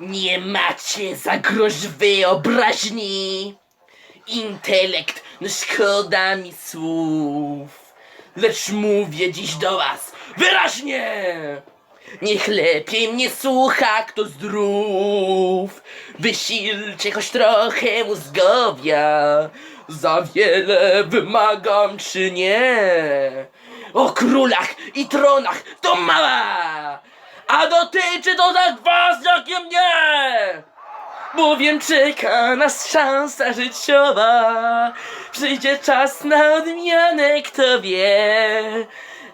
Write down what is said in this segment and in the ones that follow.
Nie macie za grosz wyobraźni. Intelekt, no szkoda mi słów. Lecz mówię dziś do was wyraźnie. Niech lepiej mnie słucha kto zdrów. Wysilcie choć trochę mózgowia. Za wiele wymagam czy nie? O królach i tronach to mała! A dotyczy to tak was jak i mnie! Bowiem czeka nas szansa życiowa. Przyjdzie czas na odmianę, kto wie.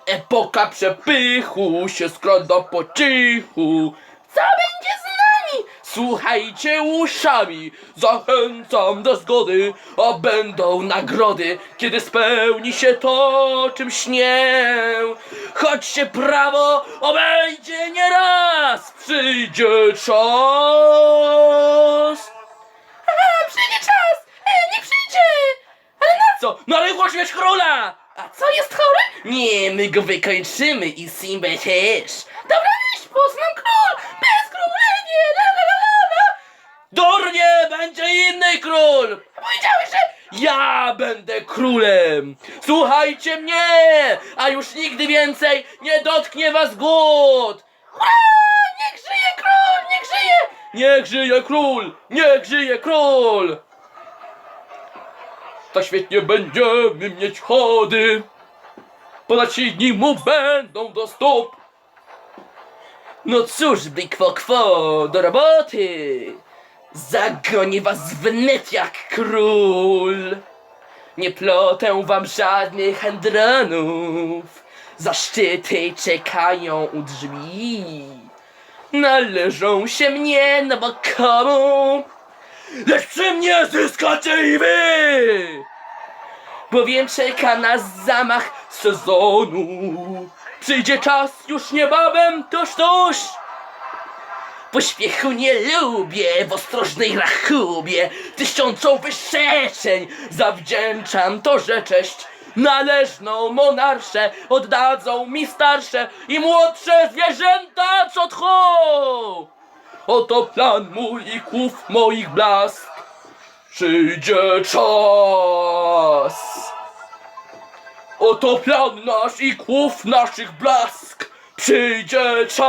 Epoka przepychu się skrada po cichu Co będzie z nami? Słuchajcie uszami. Zachęcam do zgody. A będą nagrody Kiedy spełni się to, czym śnię. Choć się prawo obejdzie Przyjdzie czas a, przyjdzie czas! E, nie przyjdzie! Ale na co? Na rychło śmierć króla! A co jest chory? Nie, my go wykończymy i Simba też. Dobra, iść, poznam król! Bez królewie! La la la la la! Durnie! Będzie inny król! Powiedziałeś, że ja będę królem! Słuchajcie mnie! A już nigdy więcej nie dotknie was głód! Hurra! Niech żyje król! Niech żyje! Niech żyje król! Niech żyje król! To świetnie będziemy mieć chody. Ponadci dni mu będą do stóp. No cóż, blikwo kwo, do roboty. Zagonię was wnet jak król. Nie plotę wam żadnych handronów. Zaszczyty czekają u drzwi. Należą się mnie, no bo komu? Lecz przy mnie zyskacie i wy! Bowiem czeka nas zamach sezonu. Przyjdzie czas już niebawem, tuż, tuż. Pośpiechu nie lubię, w ostrożnej rachubie Tysiącą wyszeczeń zawdzięczam to, że Należną monarsze oddadzą mi starsze I młodsze zwierzęta, co tchą Oto plan mój i kłów moich blask. Przyjdzie czas. Oto plan nasz i kłów naszych blask. Przyjdzie czas.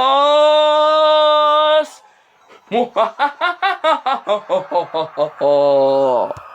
Mu ha ha ha ha ha ha ha ha ha